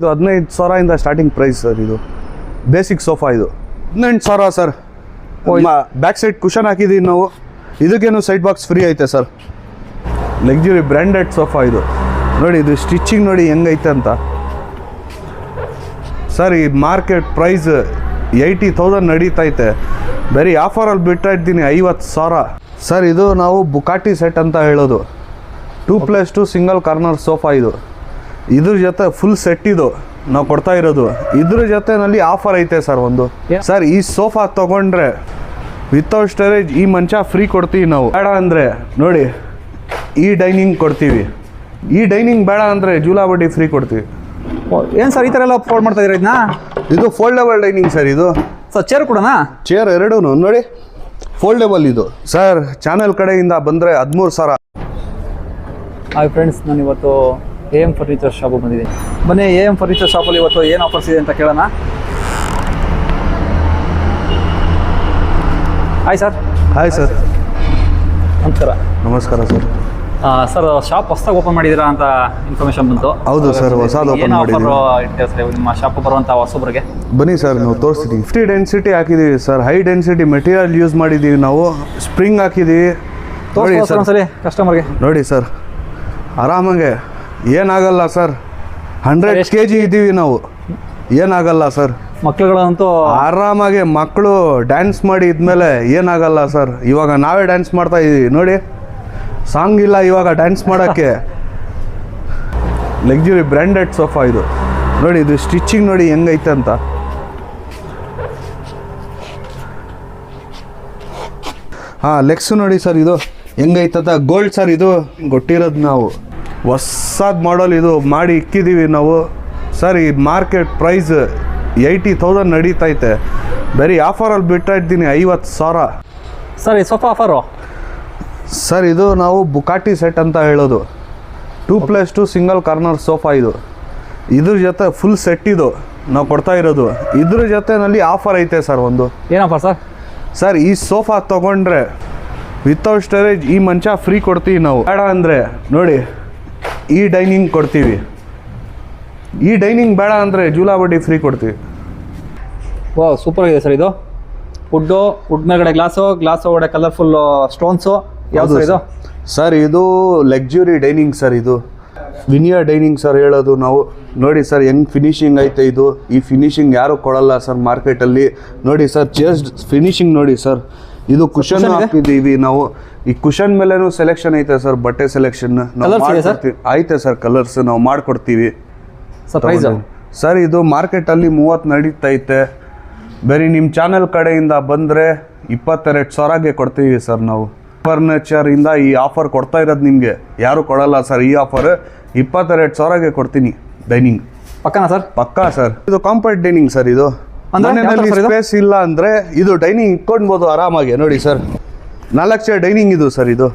ಇದು ಹದಿನೈದು ಸಾವಿರದಿಂದ ಸ್ಟಾರ್ಟಿಂಗ್ ಪ್ರೈಸ್ ಸರ್ ಇದು. ಬೇಸಿಕ್ ಸೋಫಾ ಇದು. ಹದಿನೆಂಟು ಸಾವಿರ ಸರ್. ಬ್ಯಾಕ್ ಸೈಡ್ ಕುಷನ್ ಹಾಕಿದ್ದೀವಿ ನಾವು. ಇದಕ್ಕೇನು ಸೈಡ್ ಬಾಕ್ಸ್ ಫ್ರೀ ಐತೆ ಸರ್. ಲಗ್ಜುರಿ ಬ್ರ್ಯಾಂಡೆಡ್ ಸೋಫಾ ಇದು. ನೋಡಿ ಇದು ಸ್ಟಿಚಿಂಗ್ ನೋಡಿ ಹೆಂಗೈತೆ ಅಂತ. ಸರ್ ಈ ಮಾರ್ಕೆಟ್ ಪ್ರೈಸ್ ಏಯ್ಟಿ ತೌಸಂಡ್ ನಡೀತೈತೆ ಬರೀ ಆಫರಲ್ಲಿ ಬಿಡ್ತಾ ಇದ್ದೀನಿ ಐವತ್ತು ಸಾವಿರ. ಸರ್ ಇದು ನಾವು ಬುಕಾಟಿ ಸೆಟ್ ಅಂತ ಹೇಳೋದು. Two plus two single corner sofa ಇದು. ಇದ್ರ ಜೊತೆ ಫುಲ್ ಸೆಟ್ ಇದು ನಾವು ಕೊಡ್ತಾ ಇರೋದು. ಇದ್ರ ಜೊತೆನಲ್ಲಿ ಆಫರ್ ಐತೆ ಸರ್ ಒಂದು. ಸರ್ ಈ ಸೋಫಾ ತಗೊಂಡ್ರೆ ವಿತೌಟ್ ಸ್ಟೋರೇಜ್ ಈ ಮಂಚ ಫ್ರೀ ಕೊಡ್ತೀವಿ ನಾವು. ಬೇಡ ಅಂದರೆ ನೋಡಿ ಈ ಡೈನಿಂಗ್ ಕೊಡ್ತೀವಿ. ಈ ಡೈನಿಂಗ್ ಬೇಡ ಅಂದರೆ ಜೂಲಾ ಬಡ್ಡಿ ಫ್ರೀ ಕೊಡ್ತೀವಿ. ಏನು ಸರ್ ಈ ಥರ ಎಲ್ಲ ಫೋಲ್ಡ್ ಮಾಡ್ತಾ ಇದೀರಾ ಇದನ್ನ ಇದು ಫೋಲ್ಡಬಲ್ ಡೈನಿಂಗ್ ಸರ್ ಇದು. ಸರ್ ಚೇರ್ ಕೊಡೋಣ? ಚೇರ್ ಎರಡೂ ನೋಡಿ ಫೋಲ್ಡೇಬಲ್ ಇದು. ಸರ್ ಚಾನೆಲ್ ಕಡೆಯಿಂದ ಬಂದರೆ ಹದಿಮೂರು ಸಾವಿರ. ಹಾಯ್ ಫ್ರೆಂಡ್ಸ್ ನಾನು ಇವತ್ತು ಎ ಎಂ ಫರ್ನಿಚರ್ ಶಾಪಿಗೆ ಬಂದಿದ್ದೀನಿ ಬನ್ನಿ ಎ ಎಂ ಫರ್ನಿಚರ್ ಶಾಪಲ್ಲಿ ಇವತ್ತು ಏನು ಆಫರ್ಸ್ ಇದೆ ಅಂತ ಕೇಳೋಣ. ಹಾಯ್ ಸರ್ ಹಾಯ್ ಸರ್ ನಮಸ್ಕಾರ. ನಮಸ್ಕಾರ ಸರ್ ಸರ್ ಶಾಪ್ ಹೊಸದಾಗಿ ಓಪನ್ ಮಾಡಿದ್ದೀರಾ ಅಂತ ಇನ್ಫಾರ್ಮೇಶನ್ ಬಂತು. ಹೌದು ಸರ್ ಹೊಸದು ಓಪನ್ ಮಾಡಿದ್ದೀವಿ. ನಿಮ್ಮ ಶಾಪ್ ಬರುವಂಥ ಹೊಸೊಬ್ಬರಿಗೆ ಬನ್ನಿ ಸರ್ ನಾವು ತೋರಿಸ್ತೀವಿ ಫಿಫ್ಟಿ ಡೆನ್ಸಿಟಿ ಹಾಕಿದ್ದೀವಿ sir high density material use ಮಾಡಿದ್ದೀವಿ ನಾವು. ಸ್ಪ್ರಿಂಗ್ ಹಾಕಿದ್ದೀವಿ. ನೋಡಿ ಸರ್ ಕಸ್ಟಮರ್ಗೆ ನೋಡಿ ಸರ್ ಆರಾಮಾಗೆ ಏನಾಗಲ್ಲ ಸರ್. ಹಂಡ್ರೆಡ್ ಕೆ ಜಿ ಇದ್ದೀವಿ ನಾವು. ಏನಾಗಲ್ಲ ಸರ್. ಮಕ್ಕಳುಗಳಂತೂ ಆರಾಮಾಗಿ ಮಕ್ಕಳು ಡ್ಯಾನ್ಸ್ ಮಾಡಿ ಇದ್ಮೇಲೆ ಏನಾಗಲ್ಲ ಸರ್. ಇವಾಗ ನಾವೇ ಡ್ಯಾನ್ಸ್ ಮಾಡ್ತಾ ಇದ್ದೀವಿ ನೋಡಿ ಸಾಂಗ್ ಇಲ್ಲ ಇವಾಗ ಡ್ಯಾನ್ಸ್ ಮಾಡೋಕ್ಕೆ. ಲಗ್ಜುರಿ ಬ್ರ್ಯಾಂಡೆಡ್ ಸೋಫಾ ಇದು. ನೋಡಿ ಇದು ಸ್ಟಿಚಿಂಗ್ ನೋಡಿ ಹೆಂಗೈತೆ ಅಂತ. ಹಾಂ ಲೆಗ್ಸು ನೋಡಿ ಸರ್ ಇದು ಹೆಂಗೈತದ ಗೋಲ್ಡ್ ಸರ್ ಇದು ಕೊಟ್ಟಿರೋದು ನಾವು. ಹೊಸದು ಮಾಡಲ್ ಇದು ಮಾಡಿ ಇಕ್ಕಿದ್ದೀವಿ ನಾವು. ಸರ್ ಈ ಮಾರ್ಕೆಟ್ ಪ್ರೈಸ್ ಏಯ್ಟಿ ತೌಸಂಡ್ ನಡೀತೈತೆ. ಬರೀ ಆಫರಲ್ಲಿ ಬಿಡ್ತಾ ಇದ್ದೀನಿ ಐವತ್ತು ಸಾವಿರ. ಸರ್ ಸೋಫಾ ಆಫರು ಸರ್ ಇದು ನಾವು ಬುಕಾಟಿ ಸೆಟ್ ಅಂತ ಹೇಳೋದು. Two plus two single corner sofa ಇದು. ಇದ್ರ ಜೊತೆ ಫುಲ್ ಸೆಟ್ ಇದು ನಾವು ಕೊಡ್ತಾ ಇರೋದು. ಇದ್ರ ಜೊತೆನಲ್ಲಿ ಆಫರ್ ಐತೆ ಸರ್ ಒಂದು. ಏನು ಆಫರ್ ಸರ್? ಸರ್ ಈ ಸೋಫಾ ತೊಗೊಂಡ್ರೆ ವಿತೌಟ್ ಸ್ಟೋರೇಜ್ ಈ ಮಂಚ ಫ್ರೀ ಕೊಡ್ತೀವಿ ನಾವು. ಬೇಡ ಅಂದರೆ ನೋಡಿ. ಈ ಡೈನಿಂಗ್ ಕೊಡ್ತೀವಿ. ಈ ಡೈನಿಂಗ್ ಬೇಡ ಅಂದರೆ ಜೂಲಾ ಬಡ್ಡಿ ಫ್ರೀ ಕೊಡ್ತೀವಿ. ವಾ ಸೂಪರ್ ಆಗಿದೆ ಸರ್ ಇದು. ವುಡ್ಡು ವುಡ್ ಮೇಲ್ಗಡೆ ಗ್ಲಾಸು ಗ್ಲಾಸ್ ಒಳಗಡೆ ಕಲರ್ಫುಲ್ ಸ್ಟೋನ್ಸು ಯಾವುದು ಸರ್ ಇದು? ಸರ್ ಇದು ಲಕ್ಸುರಿ ಡೈನಿಂಗ್ ಸರ್ ಇದು. ವಿನಿಯರ್ ಡೈನಿಂಗ್ ಸರ್ ಹೇಳೋದು ನಾವು. ನೋಡಿ ಸರ್ ಹೆಂಗ್ ಫಿನಿಶಿಂಗ್ ಐತೆ ಇದು. ಈ ಫಿನಿಶಿಂಗ್ ಯಾರು ಕೊಡಲ್ಲ ಸರ್ ಮಾರ್ಕೆಟಲ್ಲಿ ನೋಡಿ ಸರ್ ಚೇರ್ಸ್ ಫಿನಿಶಿಂಗ್ ನೋಡಿ ಸರ್ ಇದು ಕುಶನ್ ಹಾಕಿದೀವಿ? ಹಾಕಿದ್ದೀವಿ ನಾವು. ಈ ಕುಶನ್ ಮೇಲೇನು ಸೆಲೆಕ್ಷನ್ ಐತೆ ಸರ್ ಬಟ್ಟೆ ಸೆಲೆಕ್ಷನ್? ಐತೆ ಸರ್ ಕಲರ್ಸ್ ನಾವು ಮಾಡ್ಕೊಡ್ತೀವಿ. ಸರ್ ಇದು ಮಾರ್ಕೆಟಲ್ಲಿ ಮೂವತ್ತು ನಡೀತೈತೆ ಬರೀ ನಿಮ್ಮ ಚಾನೆಲ್ ಕಡೆಯಿಂದ ಬಂದರೆ ಇಪ್ಪತ್ತೆರಡು ಸಾವಿರಗೆ ಕೊಡ್ತೀವಿ ಸರ್ ನಾವು. ಫರ್ನಿಚರಿಂದ ಈ ಆಫರ್ ಕೊಡ್ತಾ ಇರೋದು ನಿಮಗೆ. ಯಾರು ಕೊಡಲ್ಲ ಸರ್ ಈ ಆಫರ್ ಇಪ್ಪತ್ತೆರಡು ಸಾವಿರಗೆ ಕೊಡ್ತೀನಿ ಡೈನಿಂಗ್ ಪಕ್ಕನಾ ಸರ್ ಪಕ್ಕಾ ಸರ್ ಇದು ಕಾಂಪ್ಯಾಕ್ಟ್ ಡೈನಿಂಗ್ ಸರ್ ಇದು? ಸ್ಪೇಸ್ ಇಲ್ಲ ಅಂದರೆ ಇದು ಡೈನಿಂಗ್ ಇಟ್ಕೊಳ್ಬೋದು ಆರಾಮಾಗಿ ನೋಡಿ ಸರ್ ನಾಲ್ಕು ಚೇರ್ ಡೈನಿಂಗ್ ಇದು ಸರ್ ಇದು.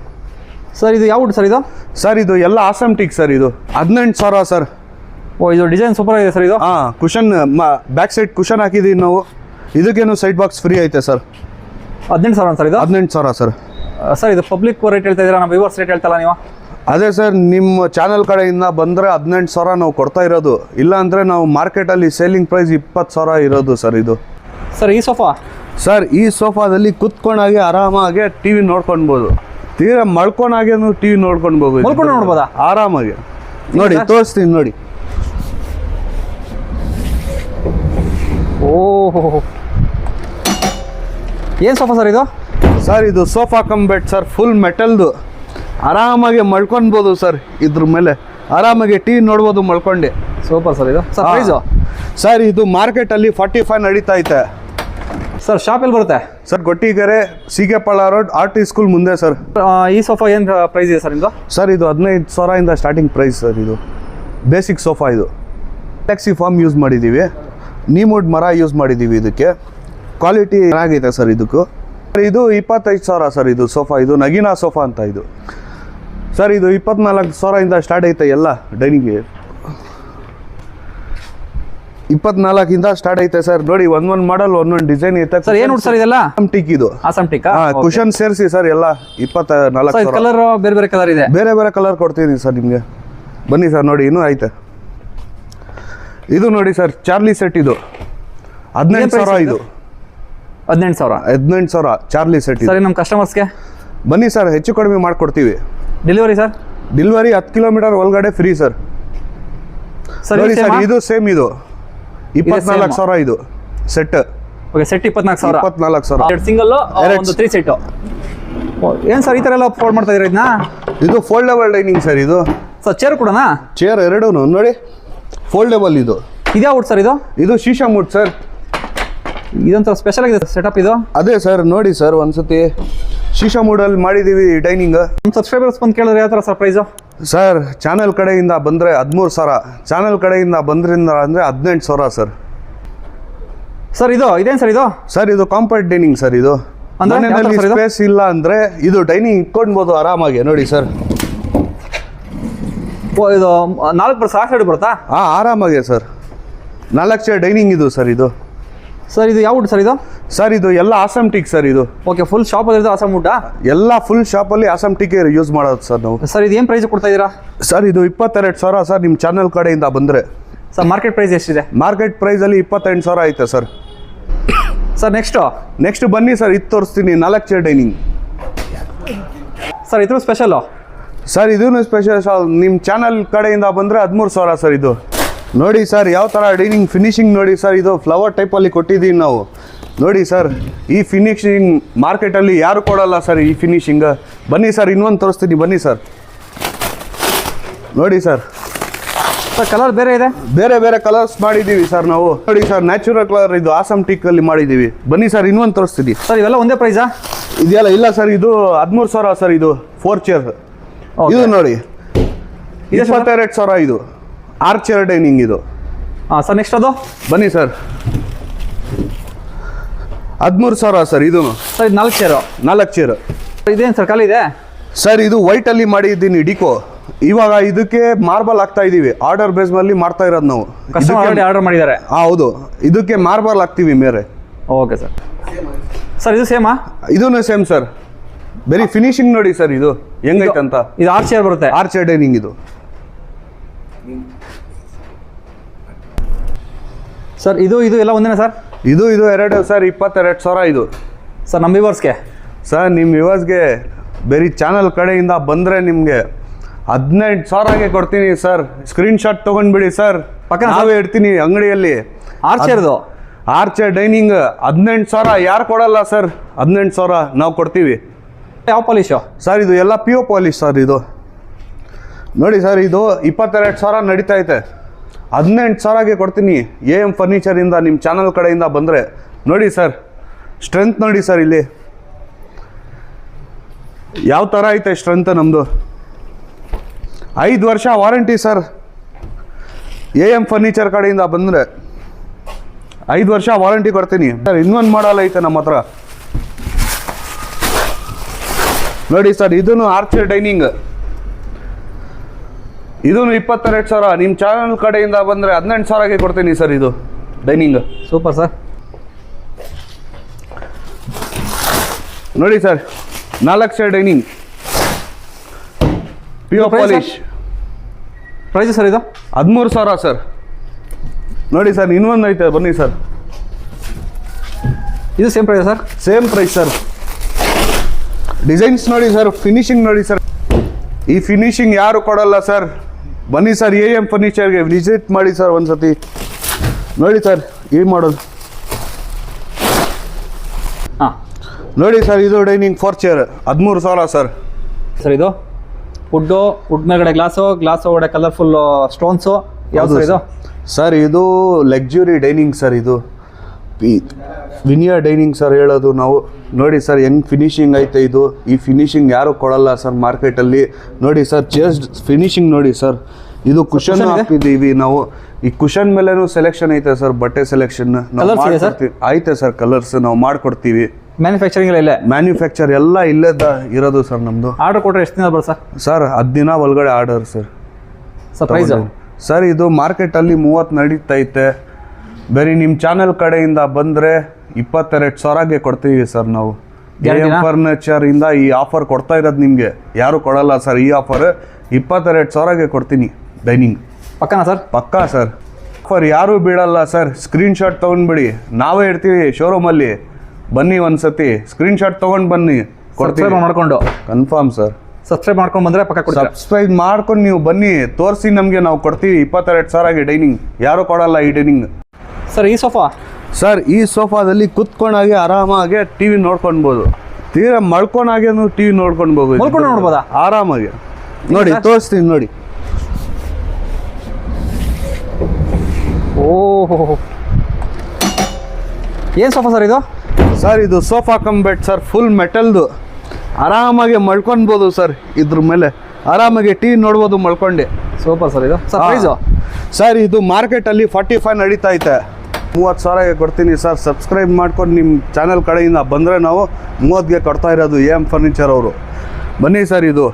ಸರ್ ಇದು ಯಾವ ಸರ್ ಇದು? ಸರ್ ಇದು ಎಲ್ಲ ಆಸಮ್ಟಿಕ್ ಸರ್ ಇದು. ಹದಿನೆಂಟು ಸಾವಿರ ಸರ್ ಓ ಇದು ಡಿಸೈನ್ ಸೂಪರ್ ಆಗಿದೆ ಸರ್ ಇದು? ಹಾಂ ಕುಷನ್ ಬ್ಯಾಕ್ ಸೈಡ್ ಕುಷನ್ ಹಾಕಿದ್ದೀವಿ ನಾವು. ಇದಕ್ಕೇನು ಸೈಡ್ ಬಾಕ್ಸ್ ಫ್ರೀ ಐತೆ ಸರ್ ಹದಿನೆಂಟು ಸಾವಿರ ಸರ್ ಇದು? ಹದಿನೆಂಟು ಸಾವಿರ ಸರ್ ಸರ್ ಇದು ಪಬ್ಲಿಕ್ ರೇಟ್ ಹೇಳ್ತಾ ಇದ್ದೀರಾ? ನಮ್ಮ ವ್ಯೂವರ್ಸ್ ರೇಟ್ ಹೇಳ್ತಲ್ಲ ನೀವು? ಅದೇ ಸರ್ ನಿಮ್ಮ ಚಾನಲ್ ಕಡೆಯಿಂದ ಬಂದರೆ ಹದಿನೆಂಟು ಸಾವಿರ ನಾವು ಕೊಡ್ತಾ ಇರೋದು. ಇಲ್ಲಾಂದರೆ ನಾವು ಮಾರ್ಕೆಟಲ್ಲಿ ಸೇಲಿಂಗ್ ಪ್ರೈಸ್ ಇಪ್ಪತ್ತು ಸಾವಿರ ಇರೋದು ಸರ್ ಇದು. ಸರ್ ಈ ಸೋಫಾ ಸರ್ ಈ ಸೋಫಾದಲ್ಲಿ ಕುತ್ಕೊಂಡಾಗೆ ಆರಾಮಾಗಿ ಟಿ ವಿ ನೋಡ್ಕೊಳ್ಬೋದು ತೀರಾ ಮಳ್ಕೊಂಡಾಗೆ ಟಿ ವಿ ನೋಡ್ಕೊಳ್ಬೋದು ಮಲ್ಕೊಂಡು ನೋಡ್ಬೋದಾ? ಆರಾಮಾಗಿ. ನೋಡಿ ತೋರಿಸ್ತೀನಿ ನೋಡಿ. ಓಹೋ. ಏನು ಸೋಫಾ ಸರ್ ಇದು? ಸರ್ ಇದು sofa cum bed sir full ಮೆಟಲ್ದು ಆರಾಮಾಗಿ ಮಳ್ಕೊಳ್ಬೋದು ಸರ್ ಇದ್ರ ಮೇಲೆ. ಆರಾಮಾಗಿ ಟಿ ವಿ ನೋಡ್ಬೋದು ಮಲ್ಕೊಂಡೆ. ಸೂಪರ್ ಸರ್ ಇದು. ಸರ್. ಪ್ರೈಸು ಸರ್ ಇದು ಮಾರ್ಕೆಟಲ್ಲಿ ಫಾರ್ಟಿ ಫೈವ್ ನಡೀತಾ ಐತೆ. ಸರ್ ಶಾಪ್ ಎಲ್ಲಿ ಬರುತ್ತೆ? Sir Gottigere Seegepala road R T school ಮುಂದೆ ಸರ್. ಈ ಸೋಫಾ ಏನು ಪ್ರೈಸ್ ಇದೆ ಸರ್ ಇದು ಸರ್ ಇದು ಹದಿನೈದು ಸಾವಿರದಿಂದ ಸ್ಟಾರ್ಟಿಂಗ್ ಪ್ರೈಸ್ ಸರ್ ಇದು. ಬೇಸಿಕ್ ಸೋಫಾ ಇದು. ಟ್ಯಾಕ್ಸಿ ಫಾರ್ಮ್ ಯೂಸ್ ಮಾಡಿದ್ದೀವಿ ನೀಮುಡ್ ಮರ ಯೂಸ್ ಮಾಡಿದ್ದೀವಿ ಇದಕ್ಕೆ. ಕ್ವಾಲಿಟಿ ಚೆನ್ನಾಗೈತೆ ಸರ್ ಇದಕ್ಕೂ. ಸರ್ ಇದು ಇಪ್ಪತ್ತೈದು ಸಾವಿರ ಸರ್ ಇದು ಸೋಫಾ ಇದು ನಗೀನಾ ಸೋಫಾ ಅಂತ ಇದು. ಸರ್ ಇದು ಇಪ್ಪತ್ನಾಲ್ಕು ಸಾವಿರದಿಂದ ಸ್ಟಾರ್ಟ್ ಐತೆ ಎಲ್ಲ ಡೈನಿಂಗ್ಗೆ ಇಪ್ಪತ್ನಾಲ್ಕಿಂದ ಸ್ಟಾರ್ಟ್ ಐತೆ ಸರ್ ನೋಡಿ ಒಂದೊಂದು ಮಾಡಲ್ ಒಂದೊಂದು ಡಿಸೈನ್ ಐತೆ. ಸರ್ ಏನು ಸರ್ ಇದೆಲ್ಲ? ಟಿಕ್ ಇದು. ಕುಶನ್ ಸೇರಿಸಿ ಸರ್ ಎಲ್ಲ ಇಪ್ಪತ್ತ ನಾಲ್ಕು ಸರ್ ಸಾವಿರ. ಕಲರ್ ಬೇರೆ ಬೇರೆ ಕಲರ್ ಇದೆ. ಬೇರೆ ಬೇರೆ ಕಲರ್ ಕೊಡ್ತೀನಿ ಸರ್ ನಿಮಗೆ. ಬನ್ನಿ ಸರ್ ನೋಡಿ ಇನ್ನೂ ಐತೆ. ಇದು ನೋಡಿ ಸರ್ ಚಾರ್ಲಿ ಸೆಟ್ ಇದು. ಹದಿನೆಂಟು ಸಾವಿರ ಇದು? ಹದಿನೆಂಟು ಸಾವಿರ. ಹದಿನೆಂಟು ಸಾವಿರ ಚಾರ್ಲಿ ಸೆಟ್ ಸರಿ ನಮ್ಮ ಕಸ್ಟಮರ್ಸ್ಗೆ ಬನ್ನಿ ಸರ್ ಹೆಚ್ಚು ಕಡಿಮೆ ಮಾಡಿಕೊಡ್ತೀವಿ. ಡೆಲಿವರಿ ಸರ್ ಡೆಲಿವರಿ ಹತ್ತು ಕಿಲೋಮೀಟರ್ ಒಳಗಡೆ ಫ್ರೀ ಸರ್ ಸರ್ ಸರ್ ಇದು ಸೇಮ್ ಇದು. ಇಪ್ಪತ್ನಾಲ್ಕು. ಸಾವಿರ ಇದು ಸೆಟ್. ಓಕೆ ಸೆಟ್ ಇಪ್ಪತ್ನಾಲ್ಕು ಸಾವಿರ. ಇಪ್ಪತ್ನಾಲ್ಕು ಸಾವಿರ. ಎರಡು ಸಿಂಗಲ್ ಒಂದು ತ್ರೀ ಸೆಟ್ಟು ಏನು ಸರ್ ಈ ಥರ ಎಲ್ಲ ಫೋಲ್ಡ್ ಮಾಡ್ತಾ ಇದ್ದೀರಾ ಇದನ್ನ? ಇದು ಫೋಲ್ಡಬಲ್ ಡೈನಿಂಗ್ ಸರ್ ಇದು. ಸರ್ ಚೇರ್ ಕೊಡೋಣ? ಚೇರ್ ಎರಡೂ ನೋಡಿ. ಫೋಲ್ಡಬಲ್ ಇದು. ಇದ್ಯಾವ ವುಡ್ ಸರ್ ಇದು? ಇದು ಶೀಶಾ ಮುಟ್ ಸರ್ ಇದೊಂಥರ ಸ್ಪೆಷಲ್ ಆಗಿದೆ ಸೆಟಪ್ ಇದು. ಅದೇ ಸರ್ ನೋಡಿ ಸರ್ ಒಂದ್ಸತಿ. ಶೀಶಾ ಮೂಡಲ್ ಮಾಡಿದೀವಿ ಡೈನಿಂಗ್ ನಮ್ಮ ಸಬ್ಸ್ಕ್ರೈಬರ್ಸ್ ಬಂದು ಕೇಳಿದ್ರೆ ಯಾವ ಥರ ಸರ್ ಪ್ರೈಸು ಸರ್ ಚಾನೆಲ್ ಕಡೆಯಿಂದ ಬಂದರೆ ಹದಿಮೂರು ಸಾವಿರ. ಚಾನೆಲ್ ಕಡೆಯಿಂದ ಬಂದ್ರಿಂದ ಅಂದರೆ ಹದಿನೆಂಟು ಸಾವಿರ ಸರ್ ಸರ್ ಇದು ಇದೇನು ಸರ್ ಇದು? ಸರ್ ಇದು ಕಾಂಪೌಂಡ್ ಡೈನಿಂಗ್ ಸರ್ ಇದು. ಅಂದ್ರೆ ಯಾವ ಥರ ಮನೆಯಲ್ಲಿ sir ಇದು? ಸ್ಪೇಸ್ ಇಲ್ಲ ಅಂದರೆ ಇದು ಡೈನಿಂಗ್ ಇಟ್ಕೊಳ್ಬೋದು ಆರಾಮಾಗಿ. ನೋಡಿ ಸರ್ ಓ ಇದು ನಾಲ್ಕು ಬರ್ ಸಾಕು ಸೈಡ್ ಬರುತ್ತಾ? ಹಾಂ ಆರಾಮಾಗೆ ಸರ್ ನಾಲ್ಕು ಚೇರ್ ಡೈನಿಂಗ್ ಇದು ಸರ್ ಇದು. ಸರ್ ಇದು ಯಾವ ವುಡ್ ಸರ್ ಇದು? ಸರ್ ಇದು ಎಲ್ಲ ಆಸಮ್ಟಿಕ್ ಸರ್ ಇದು. ಓಕೆ ಫುಲ್ ಶಾಪಲ್ಲಿ ಇರೋದು ಆಸಮ್ ವುಡ್ಡಾ ಎಲ್ಲ ಫುಲ್ ಶಾಪಲ್ಲಿ ಆಸಮ್ಟಿಕ್ ಯೂಸ್ ಮಾಡೋದು ಸರ್ ನಾವು. ಸರ್ ಇದು ಏನು ಪ್ರೈಸ್ ಕೊಡ್ತಾ ಇದ್ದೀರಾ? ಸರ್ ಇದು ಇಪ್ಪತ್ತೆರಡು ಸಾವಿರ ಸರ್ ನಿಮ್ಮ ಚಾನಲ್ ಕಡೆಯಿಂದ ಬಂದರೆ. ಸರ್ ಮಾರ್ಕೆಟ್ ಪ್ರೈಸ್ ಎಷ್ಟಿದೆ? ಮಾರ್ಕೆಟ್ ಪ್ರೈಸಲ್ಲಿ ಇಪ್ಪತ್ತೆಂಟು ಸಾವಿರ ಐತೆ ಸರ್ ಸರ್ ನೆಕ್ಸ್ಟು ನೆಕ್ಸ್ಟ್ ಬನ್ನಿ ಸರ್ ಇದು ತೋರಿಸ್ತೀನಿ ನಾಲ್ಕು ಚೇರ್ ಡೈನಿಂಗ್ ಸರ್ ಇದ್ರ ಸ್ಪೆಷಲ್ ಸರ್ ಇದೂ ಸ್ಪೆಷಲ್ ನಿಮ್ಮ ಚಾನಲ್ ಕಡೆಯಿಂದ ಬಂದರೆ ಹದಿಮೂರು ಸಾವಿರ ಸರ್ ಇದು. ನೋಡಿ ಸರ್ ಯಾವ ಥರ ಡೈನಿಂಗ್ ಫಿನಿಶಿಂಗ್ ನೋಡಿ ಸರ್ ಇದು ಫ್ಲವರ್ ಟೈಪಲ್ಲಿ ಕೊಟ್ಟಿದ್ದೀವಿ ನಾವು. ನೋಡಿ ಸರ್ ಈ ಫಿನಿಶಿಂಗ್ ಮಾರ್ಕೆಟಲ್ಲಿ ಯಾರು ಕೊಡಲ್ಲ ಸರ್ ಈ ಫಿನಿಶಿಂಗ್. ಬನ್ನಿ ಸರ್ ಇನ್ನೊಂದು ತೋರಿಸ್ತೀನಿ ಬನ್ನಿ ಸರ್. ನೋಡಿ ಸರ್. ಸರ್ ಕಲರ್ ಬೇರೆ ಇದೆ? ಬೇರೆ ಬೇರೆ ಕಲರ್ಸ್ ಮಾಡಿದ್ದೀವಿ ಸರ್ ನಾವು. ನೋಡಿ ಸರ್ ನ್ಯಾಚುರಲ್ ಕಲರ್ ಇದು ಆಸಮ್ ಟೀಕಲ್ಲಿ ಮಾಡಿದ್ದೀವಿ. ಬನ್ನಿ ಸರ್ ಇನ್ನೊಂದು ತೋರಿಸ್ತೀನಿ. ಸರ್ ಇವೆಲ್ಲ ಒಂದೇ ಪ್ರೈಸಾ ಇದೆಯಲ್ಲ ಇಲ್ಲ ಸರ್ ಇದು ಹದಿಮೂರು ಸಾವಿರ ಸರ್ ಇದು ಫೋರ್ ಚೇರ್ ಇದು ನೋಡಿ? ಇಪ್ಪತ್ತೆರಡು ಸಾವಿರ ಇದು. ಆರ್ ಚೇರ್ ಡೈನಿಂಗ್ ಇದು. ಹಾಂ ಸರ್ ನೆಕ್ಸ್ಟ್ ಅದು? ಬನ್ನಿ ಸರ್ ಹದಿಮೂರು ಸಾವಿರ ಸರ್ ಇದು ಸರ್ ಇದು ನಾಲ್ಕು ಚೇರು ನಾಲ್ಕು ಚೇರು ಇದೇನು ಸರ್ ಖಾಲಿ ಇದೆ? ಸರ್ ಇದು ವೈಟಲ್ಲಿ ಮಾಡಿದ್ದೀನಿ ಡಿಕೋ ಇವಾಗ ಇದಕ್ಕೆ ಮಾರ್ಬಲ್ ಹಾಕ್ತಾ ಇದ್ದೀವಿ ಆರ್ಡರ್ ಬೇಸ್ ಮೇಲೆ ಮಾಡ್ತಾ ಇರೋದು ನಾವು. ಆರ್ಡರ್ ಮಾಡಿದ್ದಾರೆ. ಹಾಂ ಹೌದು. ಇದಕ್ಕೆ ಮಾರ್ಬಲ್ ಹಾಕ್ತೀವಿ ಮೇರೆ. ಓಕೆ ಸರ್ ಸರ್ ಇದು ಸೇಮಾ ಇದೂ ಸೇಮ್ ಸರ್ ಬರೀ ಫಿನಿಶಿಂಗ್ ನೋಡಿ ಸರ್ ಇದು. ಹೆಂಗೈತೆ ಅಂತ. ಇದು ಆರ್ಚ್ ಚೇರ್ ಬರುತ್ತೆ. ಆರ್ ಚೇರ್ ಡೈನಿಂಗ್ ಇದು. ಸರ್ ಇದು ಇದು ಎಲ್ಲ ಒಂದೇನಾ ಸರ್? ಇದು ಇದು ಎರಡು ಸರ್ ಇಪ್ಪತ್ತೆರಡು ಸಾವಿರ ಇದು. ಸರ್ ನಮ್ಮ ವಿವರ್ಸ್ಗೆ ಸರ್ ನಿಮ್ಮ ವಿವರ್ಸ್ಗೆ ಬೇರೆ ಚಾನಲ್ ಕಡೆಯಿಂದ ಬಂದರೆ ನಿಮಗೆ ಹದಿನೆಂಟು ಸಾವಿರಗೆ ಕೊಡ್ತೀನಿ ಸರ್. Screenshot ತೊಗೊಂಡ್ಬಿಡಿ sir. ಪಕ್ಕ ನಾವೇ ಇಡ್ತೀನಿ ಅಂಗಡಿಯಲ್ಲಿ. ಆರ್ಚರ್ದು ಆರ್ಚರ್ ಆರ್ಚೆ ಡೈನಿಂಗ್ ಹದಿನೆಂಟು ಸಾವಿರ ಯಾರು ಕೊಡಲ್ಲ ಸರ್? ಹದಿನೆಂಟು ಸಾವಿರ ನಾವು ಕೊಡ್ತೀವಿ. ಯಾವ ಪಾಲಿಶು ಸರ್ ಇದು ಎಲ್ಲ ಪಿ ಪಾಲಿಶ್ ಸರ್ ಇದು. ನೋಡಿ ಸರ್ ಇದು ಇಪ್ಪತ್ತೆರಡು ಸಾವಿರ ನಡೀತಾ ಐತೆ. ಹದಿನೆಂಟು ಸಾವಿರಗೆ ಕೊಡ್ತೀನಿ ಎ ಎಂ ಫರ್ನಿಚರಿಂದ ನಿಮ್ಮ ಚಾನಲ್ ಕಡೆಯಿಂದ ಬಂದರೆ. ನೋಡಿ ಸರ್ ಸ್ಟ್ರೆಂತ್ ನೋಡಿ ಸರ್ ಇಲ್ಲಿ. ಯಾವ ಥರ ಐತೆ ಸ್ಟ್ರೆಂತ್ ನಮ್ಮದು ಐದು ವರ್ಷ warranty sir A M furniture ಕಡೆಯಿಂದ ಬಂದರೆ ಐದು ವರ್ಷ ವಾರಂಟಿ ಕೊಡ್ತೀನಿ. ಸರ್ ಇನ್ನೊಂದು ಮಾಡಲ್ಲ ಐತೆ ನಮ್ಮ ಹತ್ರ. ನೋಡಿ ಸರ್ ಇದನ್ನು ಆರ್ಚರ್ ಡೈನಿಂಗ್ ಇದೂ ಇಪ್ಪತ್ತೆರಡು ಸಾವಿರ. ನಿಮ್ಮ ಚಾನಲ್ ಕಡೆಯಿಂದ ಬಂದರೆ ಹದಿನೆಂಟು ಸಾವಿರಕ್ಕೆ ಕೊಡ್ತೀನಿ ಸರ್ ಇದು. ಡೈನಿಂಗ್ ಸೂಪರ್ ಸರ್ ನೋಡಿ ಸರ್ ನಾಲ್ಕು side dining pure? Polish price sir ಇದು? ಹದಿಮೂರು ಸಾವಿರ ಸರ್. ನೋಡಿ ಸರ್ ಇನ್ನೊಂದು ಐತೆ ಬನ್ನಿ ಸರ್. ಇದು same price sir same price sir. Designs ನೋಡಿ ಸರ್ ಫಿನಿಶಿಂಗ್ ನೋಡಿ ಸರ್. ಈ ಫಿನಿಶಿಂಗ್ ಯಾರು ಕೊಡಲ್ಲ ಸರ್? ಬನ್ನಿ ಸರ್ ಎ ಎಂ ಫರ್ನಿಚರ್ಗೆ ವಿಸಿಟ್ ಮಾಡಿ ಸರ್ ಒಂದ್ಸತಿ. ನೋಡಿ ಸರ್ ಏನು ಮಾಡೋದು. ಹಾಂ. ನೋಡಿ ಸರ್ ಇದು ಡೈನಿಂಗ್ ಫೋರ್ ಚೇರ್ ಹದಿಮೂರು ಸಾವಿರ ಸರ್. ಸರ್ ಇದು ವುಡ್ಡು ವುಡ್ ಮೇಲ್ಗಡೆ ಗ್ಲಾಸು ಗ್ಲಾಸ್ ಒಳಗಡೆ ಕಲರ್ಫುಲ್ ಸ್ಟೋನ್ಸು ಯಾವುದು ಸರ್ ಇದು? ಸರ್ ಇದು ಲಕ್ಸುರಿ ಡೈನಿಂಗ್ ಸರ್ ಇದು. ವಿನಿಯರ್ ಡೈನಿಂಗ್ ಸರ್ ಹೇಳೋದು ನಾವು ನೋಡಿ ಸರ್ ಹೆಂಗ್ ಫಿನಿಶಿಂಗ್ ಐತೆ ಇದು? ಈ ಫಿನಿಶಿಂಗ್ ಯಾರು ಕೊಡಲ್ಲ ಸರ್ ಮಾರ್ಕೆಟಲ್ಲಿ ನೋಡಿ ಸರ್ ಚೇರ್ಸ್ ಫಿನಿಶಿಂಗ್ ನೋಡಿ ಸರ್ ಇದು ಕುಶನ್ ಹಾಕಿದೀವಿ ಹಾಕಿದ್ದೀವಿ ನಾವು. ಈ ಕುಶನ್ ಮೇಲೇನು ಸೆಲೆಕ್ಷನ್ ಐತೆ ಸರ್ ಬಟ್ಟೆ ಸೆಲೆಕ್ಷನ್? ಐತೆ ಸರ್ ಕಲರ್ಸ್ ನಾವು ಮಾಡ್ಕೊಡ್ತೀವಿ. ಮ್ಯಾನುಫ್ಯಾಕ್ಚರಿಂಗ್ ಇಲ್ಲ ಇಲ್ಲೇ? ಮ್ಯಾನುಫ್ಯಾಕ್ಚರ್ ಎಲ್ಲ ಇಲ್ಲದ ಇರೋದು ಸರ್ ನಮ್ಮದು ಆರ್ಡರ್ ಕೊಟ್ಟರೆ ಎಷ್ಟು ದಿನ ಬರ ಸರ್ ಸರ್ ಹತ್ತು ದಿನ ಒಳಗಡೆ order sir sir price sir ಇದು ಮಾರ್ಕೆಟಲ್ಲಿ ಮೂವತ್ತು ನಡೀತೈತೆ. ಬೇರೆ ನಿಮ್ಮ ಚಾನೆಲ್ ಕಡೆಯಿಂದ ಬಂದರೆ ಇಪ್ಪತ್ತೆರಡು ಸಾವಿರಗೆ ಕೊಡ್ತೀವಿ ಸರ್ ನಾವು. ಎ ಫರ್ನಿಚರ್ ಇಂದ ಈ ಆಫರ್ ಕೊಡ್ತಾ ಇರೋದು ನಿಮಗೆ. ಯಾರು ಕೊಡಲ್ಲ ಸರ್ ಈ ಆಫರ್. ಇಪ್ಪತ್ತೆರಡು ಸಾವಿರಗೆ ಕೊಡ್ತೀನಿ ಡೈನಿಂಗ್. ಪಕ್ಕನಾ ಸರ್? ಪಕ್ಕಾ ಸರ್. ಆಫರ್ ಯಾರು ಬೀಳಲ್ಲ ಸರ್. ಸ್ಕ್ರೀನ್ ಶಾಟ್ ತೊಗೊಂಡ್ಬಿಡಿ. ನಾವೇ ಇರ್ತೀವಿ ಶೋರೂಮಲ್ಲಿ ಬನ್ನಿ ಒಂದ್ಸತಿ. ಸ್ಕ್ರೀನ್ ಶಾಟ್ ತೊಗೊಂಡು ಬನ್ನಿ. ಕೊಡ್ತೀವಿ. ಮಾಡ್ಕೊಂಡು. Confirm sir. ಸಬ್ಸ್ಕ್ರೈಬ್ ಮಾಡ್ಕೊಂಡು ಬಂದ್ರೆ ಪಕ್ಕ ಕೊಡ್ತೀವಿ ಸಬ್ಸ್ಕ್ರೈಬ್ ಮಾಡ್ಕೊಂಡು ನೀವು ಬನ್ನಿ. ತೋರಿಸಿ ನಮಗೆ ನಾವು ಕೊಡ್ತೀವಿ ಇಪ್ಪತ್ತೆರಡು ಸಾವಿರಗೆ ಡೈನಿಂಗ್. ಯಾರು ಕೊಡಲ್ಲ ಈ ಡೈನಿಂಗ್. ಸರ್ ಈ ಸೋಫಾ? ಸರ್ ಈ ಸೋಫಾದಲ್ಲಿ ಕುತ್ಕೊಂಡಾಗೆ ಆರಾಮಾಗಿ ಟಿ ವಿ ನೋಡ್ಕೊಳ್ಬೋದು ತೀರಾ ಮಳ್ಕೊಂಡಾಗೆ ಟಿ ವಿ ನೋಡ್ಕೊಳ್ಬೋದು ಮಲ್ಕೊಂಡು ನೋಡ್ಬೋದಾ? ಆರಾಮಾಗಿ. ನೋಡಿ ತೋರಿಸ್ತೀನಿ ನೋಡಿ. ಓಹೋ. ಏನು ಸೋಫಾ ಸರ್ ಇದು? ಸರ್ ಇದು sofa cum bed sir full ಮೆಟಲ್ದು. ಆರಾಮಾಗಿ ಮಳ್ಕೊಳ್ಬೋದು ಸರ್ ಇದ್ರ ಮೇಲೆ. ಆರಾಮಾಗಿ ಟಿ ವಿ ನೋಡ್ಬೋದು ಮಲ್ಕೊಂಡೆ. ಸೋಫಾ ಸರ್ ಇದು. ಸರ್ ಪ್ರೈಸು ಸರ್ ಇದು ಮಾರ್ಕೆಟಲ್ಲಿ ಫಾರ್ಟಿ ಫೈವ್ ನಡೀತಾ ಐತೆ. ಮೂವತ್ತು ಸಾವಿರಗೆ ಕೊಡ್ತೀನಿ ಸರ್. ಸಬ್ಸ್ಕ್ರೈಬ್ ಮಾಡ್ಕೊಂಡು ನಿಮ್ಮ ಚಾನಲ್ ಕಡೆಯಿಂದ ಬಂದರೆ ನಾವು ಮೂವತ್ತಿಗೆ ಕೊಡ್ತಾ ಇರೋದು ಎ ಎಂ ಫರ್ನಿಚರ್ ಅವರು. ಬನ್ನಿ ಸರ್ ಇದು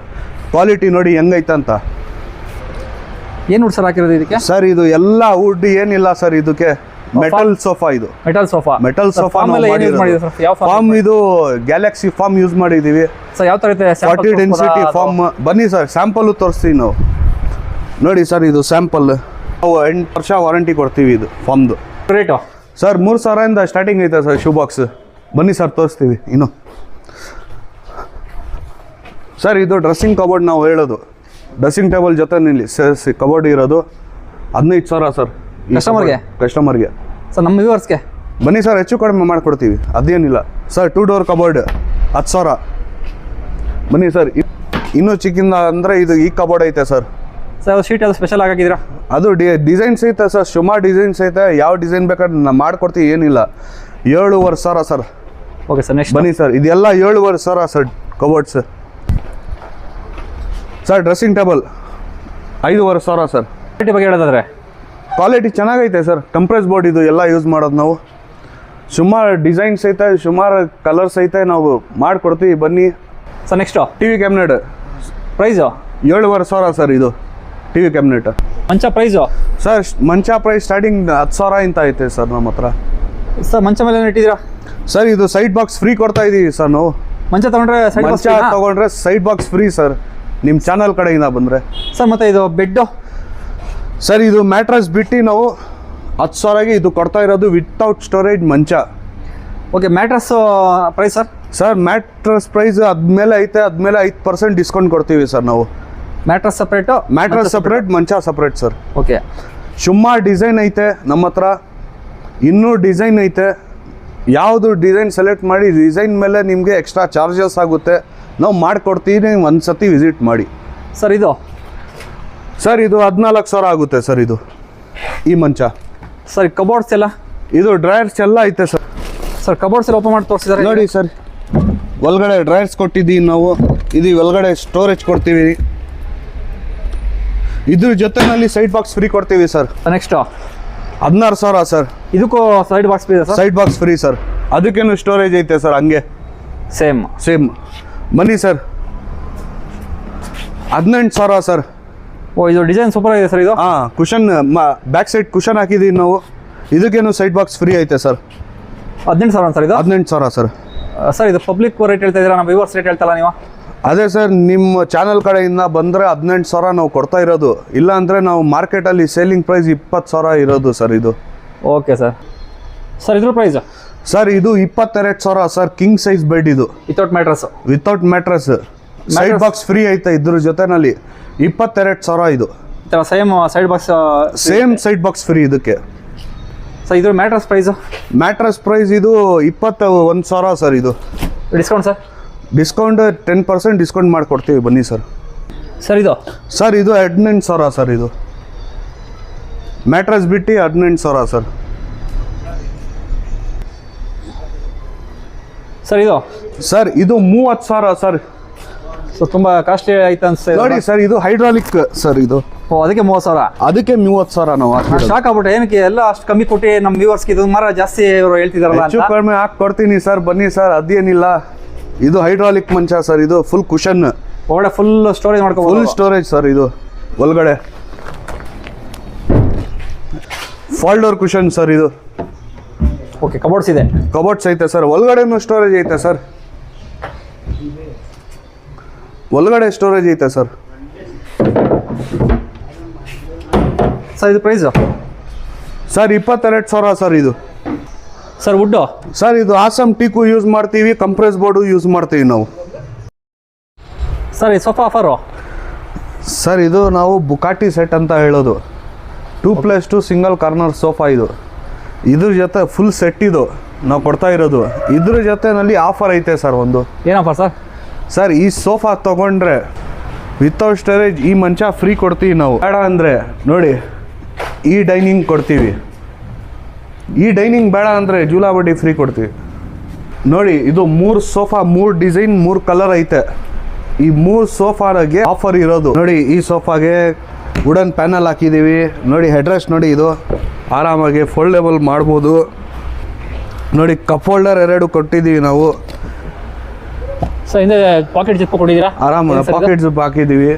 ಕ್ವಾಲಿಟಿ ನೋಡಿ ಹೆಂಗೈತೆ ಅಂತ. ಏನು ವುಡ್ ಸರ್ ಹಾಕಿರೋದು ಇದಕ್ಕೆ? ಸರ್ ಇದು ಎಲ್ಲ ವುಡ್ ಏನಿಲ್ಲ ಸರ್ ಇದಕ್ಕೆ. ಮೆಟಲ್ ಸೋಫಾ ಇದು. Metal sofa metal sofa foam ಇದು? ಗ್ಯಾಲಕ್ಸಿ ಫಾರ್ಮ್ ಯೂಸ್ ಮಾಡಿದ್ದೀವಿ. ಸರ್ ಯಾವ ಇದೆ ಫಾರ್ಟಿ ಡೆನ್ಸಿಟಿ ಫಾರ್ಮ್ ಬನ್ನಿ ಸರ್ ಸ್ಯಾಂಪಲ್ ತೋರಿಸ್ತೀವಿ ನಾವು. ನೋಡಿ ಸರ್ ಇದು ಸ್ಯಾಂಪಲ್ ನಾವು ಎಂಟು ವರ್ಷ ವಾರಂಟಿ ಕೊಡ್ತೀವಿ ಇದು ಫಾರ್ಮ್ದು ರೇಟು ಸರ್ ಮೂರು ಸಾವಿರದಿಂದ ಸ್ಟಾರ್ಟಿಂಗ್ ಐತೆ ಸರ್ ಶೂ ಬಾಕ್ಸ್ ಬನ್ನಿ ಸರ್ ತೋರಿಸ್ತೀವಿ ಇನ್ನು. ಸರ್ ಇದು ಡ್ರೆಸ್ಸಿಂಗ್ ಕಬೋರ್ಡ್ ನಾವು ಹೇಳೋದು. ಡ್ರೆಸ್ಸಿಂಗ್ ಟೇಬಲ್ ಜೊತೆ ನಿಲ್ಲಿ ಕಬೋರ್ಡ್ ಇರೋದು ಹದಿನೈದು ಸಾವಿರ ಸರ್ Customer-ಗೆ? ಕಸ್ಟಮರ್ಗೆ ಸರ್ ನಮ್ಮ ವ್ಯೂವರ್ಸ್ಗೆ ಬನ್ನಿ ಸರ್ ಹೆಚ್ಚು ಕಡಿಮೆ ಮಾಡಿಕೊಡ್ತೀವಿ ಅದೇನಿಲ್ಲ. ಸರ್ ಟೂ ಡೋರ್ ಕಬೋರ್ಡ್ ಹತ್ತು ಸಾವಿರ. ಬನ್ನಿ ಸರ್ ಇನ್ನೂ ಚಿಕ್ಕಿಂದ ಅಂದರೆ ಇದು ಈ ಕಬೋರ್ಡ್ ಐತೆ ಸರ್ ಸರ್ ಶೀಟ್ ಅದು ಸ್ಪೆಷಲ್ ಆಗಿದ್ದೀರಾ ಅದು ಡಿ ಡಿಸೈನ್ ಸಹಿತ ಸರ್ ಸುಮಾರು ಡಿಸೈನ್ಸ್ ಐತೆ ಯಾವ ಡಿಸೈನ್ ಬೇಕಾದ್ರೆ ನಾನು ಮಾಡ್ಕೊಡ್ತೀವಿ ಏನಿಲ್ಲ. ಏಳುವರೆ ಸಾವಿರ ಸರ್. ಓಕೆ ಸರ್ ನೆಕ್ಸ್ಟ್ ಬನ್ನಿ ಸರ್ ಇದೆಲ್ಲ ಏಳುವರೆ ಸಾವಿರ sir cupboards sir dressing table ಐದುವರೆ ಸಾವಿರ ಸರ್. ಕ್ವಾಲಿಟಿ ಬಗ್ಗೆ ಹೇಳೋದಾದ್ರೆ? ಕ್ವಾಲಿಟಿ ಚೆನ್ನಾಗೈತೆ ಸರ್ ಕಂಪ್ರೆಸ್ ಬೋರ್ಡ್ ಇದು ಎಲ್ಲ ಯೂಸ್ ಮಾಡೋದು ನಾವು. ಸುಮಾರು ಡಿಸೈನ್ಸ್ ಐತೆ ಸುಮಾರು ಕಲರ್ ಸಹಿತ ನಾವು ಮಾಡಿಕೊಡ್ತೀವಿ ಬನ್ನಿ. Sir next T V cabinet price ಏಳುವರೆ ಸಾವಿರ ಸರ್ ಇದು. ಟಿ ವಿ ಕ್ಯಾಬಿನೆಟ್ ಮಂಚ ಪ್ರೈಸ್ ಸರ್ ಮಂಚ ಪ್ರೈಸ್ ಸ್ಟಾರ್ಟಿಂಗ್ ಹತ್ತು ಸಾವಿರ ಇಂತ ಐತೆ ಸರ್ ನಮ್ಮ ಹತ್ರ. ಸರ್ ಮಂಚ ಮೇಲೆ ಇಟ್ಟಿದ್ದೀರಾ? ಸರ್ ಇದು ಸೈಡ್ ಬಾಕ್ಸ್ ಫ್ರೀ ಕೊಡ್ತಾ ಇದ್ದೀವಿ ಸರ್ ನಾವು. ಮಂಚ ತಗೊಂಡ್ರೆ ಸೈಡ್ ಮಂಚ ತಗೊಂಡ್ರೆ ಸೈಡ್ ಬಾಕ್ಸ್ ಫ್ರೀ ಸರ್. ನಿಮ್ಮ ಚಾನಲ್ ಕಡೆಯಿಂದ ಬಂದರೆ. ಸರ್ ಮತ್ತೆ ಇದು ಬೆಡ್ಡು ಸರ್ ಇದು ಮ್ಯಾಟ್ರಸ್ ಬಿಟ್ಟು ನಾವು ಹತ್ತು ಸಾವಿರಗೆ ಇದು ಕೊಡ್ತಾ ಇರೋದು ವಿತೌಟ್ ಸ್ಟೋರೇಜ್ ಮಂಚ. Okay mattress price sir? Sir mattress price ಅದ್ಮೇಲೆ ಐತೆ ಅದ್ಮೇಲೆ ಐದು ಪರ್ಸೆಂಟ್ ಡಿಸ್ಕೌಂಟ್ ಕೊಡ್ತೀವಿ ಸರ್ ನಾವು. ಮ್ಯಾಟ್ರಸ್ ಸಪ್ರೇಟು ಮ್ಯಾಟ್ರಸ್ ಸಪ್ರೇಟ್ ಮಂಚ ಸಪ್ರೇಟ್ ಸರ್ ಓಕೆ ಸುಮಾರು ಡಿಸೈನ್ ಐತೆ ನಮ್ಮ ಹತ್ರ. ಇನ್ನೂ ಡಿಸೈನ್ ಐತೆ. ಯಾವುದು ಡಿಸೈನ್ ಸೆಲೆಕ್ಟ್ ಮಾಡಿ ಡಿಸೈನ್ ಮೇಲೆ ನಿಮಗೆ ಎಕ್ಸ್ಟ್ರಾ ಚಾರ್ಜಸ್ ಆಗುತ್ತೆ. ನಾವು ಮಾಡಿಕೊಡ್ತೀನಿ ಒಂದು ಸತಿ ವಿಸಿಟ್ ಮಾಡಿ. ಸರ್ ಇದು? ಸರ್ ಇದು ಹದಿನಾಲ್ಕು ಸಾವಿರ ಆಗುತ್ತೆ ಸರ್ ಇದು. ಈ ಮಂಚ ಸರ್ ಕಬೋರ್ಡ್ಸ್ ಎಲ್ಲ? ಇದು ಡ್ರೈಯರ್ಸ್ ಎಲ್ಲ ಐತೆ ಸರ್ ಸರ್ ಕಬೋರ್ಡ್ಸ್ ಎಲ್ಲ ಓಪನ್ ಮಾಡಿ ತೋರಿಸಿದ್ದಾರೆ ನೋಡಿ ಸರ್ ಒಳಗಡೆ ಡ್ರೈಯರ್ಸ್ ಕೊಟ್ಟಿದ್ದೀವಿ ನಾವು. ಇದು ಒಳಗಡೆ ಸ್ಟೋರೇಜ್ ಕೊಡ್ತೀವಿ. ಇದ್ರ ಜೊತೆನಲ್ಲಿ ಸೈಡ್ ಬಾಕ್ಸ್ ಫ್ರೀ ಕೊಡ್ತೀವಿ ಸರ್ ನೆಕ್ಸ್ಟ್ ಹದಿನಾರು ಸಾವಿರ ಸರ್ ಇದಕ್ಕೂ side box free side box free sir ಅದಕ್ಕೇನು ಸ್ಟೋರೇಜ್ ಐತೆ ಸರ್ ಹಂಗೆ? ಸೇಮ್ ಸೇಮ್ ಬನ್ನಿ ಸರ್ ಹದಿನೆಂಟು ಸಾವಿರ ಸರ್ ಓ ಇದು ಡಿಸೈನ್ ಸೂಪರ್ ಆಗಿದೆ ಸರ್ ಇದು? ಹಾಂ ಕುಷನ್ ಬ್ಯಾಕ್ ಸೈಡ್ ಕುಷನ್ ಹಾಕಿದ್ದೀವಿ ನಾವು. ಇದಕ್ಕೇನು ಸೈಡ್ ಬಾಕ್ಸ್ ಫ್ರೀ ಐತೆ ಸರ್ ಹದಿನೆಂಟು ಸಾವಿರ ಸರ್ ಇದು? ಹದಿನೆಂಟು ಸಾವಿರ ಸರ್ ಸರ್ ಇದು ಪಬ್ಲಿಕ್ ರೇಟ್ ಹೇಳ್ತಾ ಇದ್ದೀರಾ? ನಮ್ಮ ವಿವರ್ಸ್ ರೇಟ್ ಹೇಳ್ತಲ್ಲ ನೀವು? ಅದೇ ಸರ್ ನಿಮ್ಮ ಚಾನಲ್ ಕಡೆಯಿಂದ ಬಂದರೆ ಹದಿನೆಂಟು ಸಾವಿರ ನಾವು ಕೊಡ್ತಾ ಇರೋದು. ಇಲ್ಲ ಅಂದರೆ ನಾವು ಮಾರ್ಕೆಟಲ್ಲಿ ಸೇಲಿಂಗ್ ಪ್ರೈಸ್ ಇಪ್ಪತ್ತು ಸಾವಿರ ಇರೋದು ಸರ್ ಇದು. Okay sir. ಸರ್ ಇದ್ರ ಪ್ರೈಸ್ ಸರ್ ಇದು ಇಪ್ಪತ್ತೆರಡು ಸಾವಿರ ಸರ್ ಕಿಂಗ್ ಸೈಜ್ ಬೆಡ್ ಇದು. Without mattress without mattress side box free ಐತೆ ಇದ್ರ ಜೊತೆನಲ್ಲಿ. ಇಪ್ಪತ್ತೆರಡು ಸಾವಿರ ಇದು. Same side box same side box free ಇದಕ್ಕೆ. ಸರ್ ಇದ್ರ ಮ್ಯಾಟ್ರಸ್ ಪ್ರೈಸ್ ಮ್ಯಾಟ್ರಸ್ ಪ್ರೈಸ್ ಇದು ಇಪ್ಪತ್ತ ಒಂದು ಸಾವಿರ ಸರ್ ಇದು. Discount sir? Discount ten percent discount ಮಾಡಿಕೊಡ್ತೀವಿ ಬನ್ನಿ ಸರ್. ಸರ್ ಇದು? ಸರ್ ಇದು ಹದಿನೆಂಟು ಸಾವಿರ ಸರ್ ಇದು. ಮ್ಯಾಟ್ರಸ್ ಬಿಟ್ಟು ಹದಿನೆಂಟು ಸಾವಿರ ಸರ್. ಸರ್ ಇದು? ಸರ್ ಇದು ಮೂವತ್ತು ಸಾವಿರ ಸರ್. ಸೊ ತುಂಬ ಕಾಸ್ಟ್ಲಿ ಆಯ್ತು ಅನ್ಸ್ತಾ ನೋಡಿ ಸರ್ ಇದು ಹೈಡ್ರಾಲಿಕ್ ಸರ್ ಇದು. ಓ ಅದಕ್ಕೆ ಮೂವತ್ತು ಸಾವಿರ? ಅದಕ್ಕೆ ಮೂವತ್ತು ಸಾವಿರ ನಾವು ಹಾಕಿರೋದು. ಶಾಕ್ ಆಗ್ಬಿಟ್ಟೆ. ಏನಕ್ಕೆ ಎಲ್ಲ ಅಷ್ಟು ಕಮ್ಮಿ ಕೊಟ್ಟು ನಮ್ಮ ವ್ಯೂವರ್ಸ್ಗೆ ಇದು ಮರ ಜಾಸ್ತಿ ಇವರು ಹೇಳ್ತಿದಾರಲ್ಲ ಹೆಚ್ಚು ಅಂತ? ಕಡಿಮೆ ಹಾಕಿ ಕೊಡ್ತೀನಿ ಸರ್ ಬನ್ನಿ ಸರ್ ಅದೇನಿಲ್ಲ. ಇದು ಹೈಡ್ರಾಲಿಕ್ ಮಂಚ ಸರ್ ಇದು ಫುಲ್ ಕುಷನ್ ಒಳಗಡೆ ಫುಲ್ ಸ್ಟೋರೇಜ್ ಫುಲ್ ಮಾಡ್ಕೋಬಹುದು ಸ್ಟೋರೇಜ್ ಸರ್ ಇದು ಒಳಗಡೆ. ಫಾಲ್ಡೋರ್ ಕುಷನ್ ಸರ್ ಇದು. ಓಕೆ ಕಬೋರ್ಡ್ಸ್ ಇದೆ. ಕಬೋರ್ಡ್ಸ್ ಐತೆ ಸರ್ ಒಳಗಡೆನೂ ಸ್ಟೋರೇಜ್ ಐತೆ ಸರ್. ಒಳಗಡೆ ಸ್ಟೋರೇಜ್ ಐತೆ ಸರ್. ಸರ್ ಇದು ಪ್ರೈಸ್ ಸರ್ ಇಪ್ಪತ್ತೆರಡು ಸಾವಿರ ಸರ್ ಇದು. ಸರ್ ವುಡ್ಡು ಸರ್ ಇದು ಆಸಮ್ ಟೀಕು ಯೂಸ್ ಮಾಡ್ತೀವಿ ಕಂಪ್ರೆಸ್ ಬೋರ್ಡು ಯೂಸ್ ಮಾಡ್ತೀವಿ ನಾವು. ಸರ್ ಈ ಸೋಫಾ ಆಫರು ಸರ್ ಇದು ನಾವು ಬುಕಾಟಿ ಸೆಟ್ ಅಂತ ಹೇಳೋದು. Two plus two single corner sofa ಇದು. ಇದ್ರ ಜೊತೆ ಫುಲ್ ಸೆಟ್ ಇದು ನಾವು ಕೊಡ್ತಾ ಇರೋದು. ಇದ್ರ ಜೊತೆನಲ್ಲಿ ಆಫರ್ ಐತೆ ಸರ್ ಒಂದು. ಏನ ಆಫರ್ ಸರ್ ಸರ್ ಈ ಸೋಫಾ ತೊಗೊಂಡ್ರೆ ವಿತೌಟ್ ಸ್ಟೋರೇಜ್ ಈ ಮಂಚ ಫ್ರೀ ಕೊಡ್ತೀವಿ ನಾವು. ಬೇಡ ಅಂದರೆ ನೋಡಿ ಈ ಡೈನಿಂಗ್ ಕೊಡ್ತೀವಿ. ಈ ಡೈನಿಂಗ್ ಬೇಡ ಅಂದರೆ ಜೂಲಾ ಬಡ್ಡಿ ಫ್ರೀ ಕೊಡ್ತೀವಿ. ನೋಡಿ ಇದು ಮೂರು ಸೋಫಾ ಮೂರು ಡಿಸೈನ್ ಮೂರು ಕಲರ್ ಐತೆ. ಈ ಮೂರು ಸೋಫಾಗೆ ಆಫರ್ ಇರೋದು. ನೋಡಿ ಈ ಸೋಫಾಗೆ ವುಡನ್ ಪ್ಯಾನಲ್ ಹಾಕಿದ್ದೀವಿ ನೋಡಿ ಹೆಡ್ರೆಸ್ಟ್ ನೋಡಿ ಇದು. ಆರಾಮಾಗಿ ಫೋಲ್ಡೇಬಲ್ ಮಾಡ್ಬೋದು. ನೋಡಿ ಕಪ್ ಹೋಲ್ಡರ್ ಎರಡು ಕೊಟ್ಟಿದ್ದೀವಿ ನಾವು. ಪಾಕೆಟ್ ಜಿಪ್ ಕೊಟ್ಟಿದ್ದೀರಾ? ಆರಾಮ? ಪಾಕೆಟ್ ಜಿಪ್ ಹಾಕಿದ್ದೀವಿ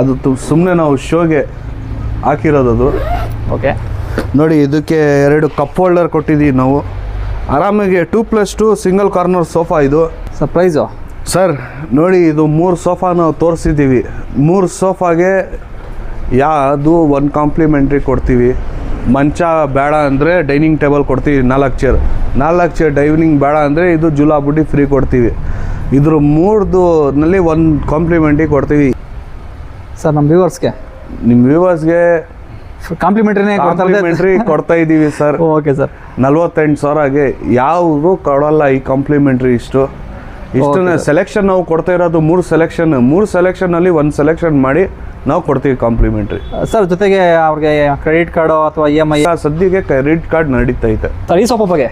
ಅದು ಸುಮ್ಮನೆ ನಾವು ಶೋಗೆ ಹಾಕಿರೋದು ಅದು. ಓಕೆ ನೋಡಿ ಇದಕ್ಕೆ ಎರಡು ಕಪ್ ಹೋಲ್ಡರ್ ಕೊಟ್ಟಿದ್ದೀವಿ ನಾವು. ಆರಾಮಾಗಿ two plus two single corner sofa ಇದು. ಸರ್ ಪ್ರೈಸು ಸರ್ ನೋಡಿ ಇದು ಮೂರು ಸೋಫಾ ನಾವು ತೋರಿಸಿದ್ದೀವಿ. ಮೂರು ಸೋಫಾಗೆ ಯಾವುದು ಒಂದು ಕಾಂಪ್ಲಿಮೆಂಟ್ರಿ ಕೊಡ್ತೀವಿ. ಮಂಚ ಬೇಡ ಅಂದರೆ ಡೈನಿಂಗ್ ಟೇಬಲ್ ಕೊಡ್ತೀವಿ ನಾಲ್ಕು ಚೇರ್ ನಾಲ್ಕು ಚೇರ್ ಡೈನಿಂಗ್ ಬೇಡ ಅಂದರೆ ಇದು ಜುಲಾ ಬುಡ್ಡಿ ಫ್ರೀ ಕೊಡ್ತೀವಿ. ಇದ್ರ ಮೂರ್ದು ನಲ್ಲಿ ಒಂದು ಕಾಂಪ್ಲಿಮೆಂಟ್ರಿ ಕೊಡ್ತೀವಿ. ಸರ್ ನಮ್ಮ ವ್ಯೂವರ್ಸ್ಗೆ ನಿಮ್ಮ ವ್ಯೂವರ್ಸ್ಗೆ ಕಾಂಪ್ಲಿಮೆಂಟ್ರಿನೇ ಕಾಂಪ್ಲಿಮೆಂಟ್ರಿ ಕೊಡ್ತಾ ಇದ್ದೀವಿ ಸರ್ ಓಕೆ ಸರ್ ನಲ್ವತ್ತೆಂಟು ಸಾವಿರಗೆ ಯಾವುದು ಕೊಡಲ್ಲ ಈ ಕಾಂಪ್ಲಿಮೆಂಟ್ರಿ ಇಷ್ಟು. ಇಷ್ಟನ್ನ ಸೆಲೆಕ್ಷನ್ ನಾವು ಕೊಡ್ತಾ ಇರೋದು ಮೂರು ಸೆಲೆಕ್ಷನ್ ಮೂರು ಸೆಲೆಕ್ಷನಲ್ಲಿ ಒಂದು ಸೆಲೆಕ್ಷನ್ ಮಾಡಿ ನಾವು ಕೊಡ್ತೀವಿ ಕಾಂಪ್ಲಿಮೆಂಟ್ರಿ ಸರ್ ಜೊತೆಗೆ ಅವ್ರಿಗೆ ಕ್ರೆಡಿಟ್ ಕಾರ್ಡು ಅಥವಾ ಇ ಎಂ ಐ ಸದ್ಯಕ್ಕೆ ಕ್ರೆಡಿಟ್ ಕಾರ್ಡ್ ನಡೀತೈತೆ ಸರ್ ಈ ಸೋಫಾ ಬಗ್ಗೆ